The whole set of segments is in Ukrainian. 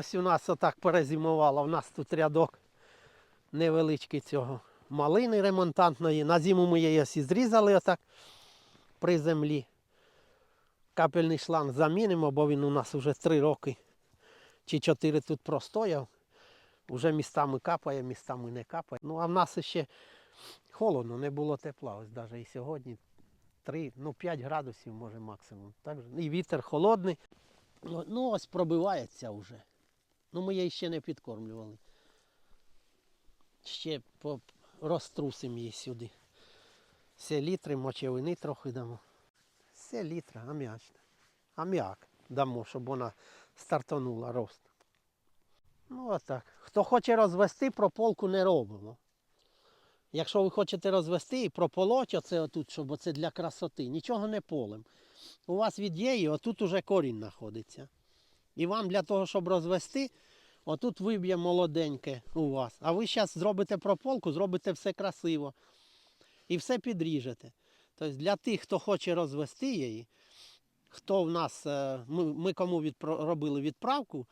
Ось у нас отак перезимувало. У нас тут рядок невеличкий цього малини ремонтантної. На зиму ми її ось і зрізали отак при землі. Капельний шланг замінимо, бо він у нас вже три роки чи чотири тут простояв. Уже містами капає, містами не капає. Ну а в нас ще холодно, не було тепла. Ось навіть і сьогодні 3, ну 5 градусів може максимум. Так. І вітер холодний. Ну, ну ось пробивається вже. Ну ми її ще не підкормлювали. Ще розтрусимо її сюди. Селітри, мочевини трохи дамо. Селітра, аміачна. Аміак дамо, щоб вона стартанула рост. Ну отак. Хто хоче розвести, прополку не робимо. Якщо ви хочете розвести і прополоть оце отут, щоб оце для красоти, нічого не полем. У вас від її отут уже корінь знаходиться. І вам для того, щоб розвести, отут виб'є молоденьке у вас. А ви зараз зробите прополку, зробите все красиво. І все підріжете. Тобто для тих, хто хоче розвести її, хто в нас, е, ми, кому відпро- робили відправку,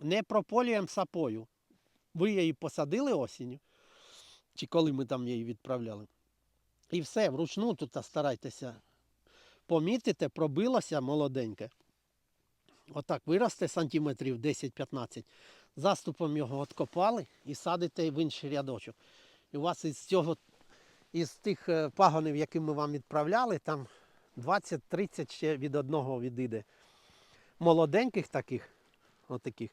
не прополюємо сапою. Ви її посадили осінню, чи коли ми там її відправляли. І все, вручну тут старайтеся помітите, пробилося молоденьке. Отак виросте сантиметрів 10-15. Заступом його откопали і садите в інший рядочок. І у вас із цього, із тих е, пагонів, які ми вам відправляли, там 20-30 ще від одного відійде. Молоденьких таких, отаких.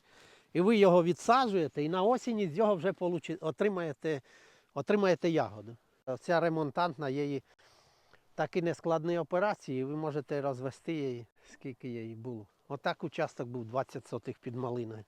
І ви його відсаджуєте, і на осені з його вже отримаєте, отримаєте ягоду. Ця ремонтантна її такі нескладні операції, ви можете розвести її, скільки її було. Отак участок був 20 сотих під малиною.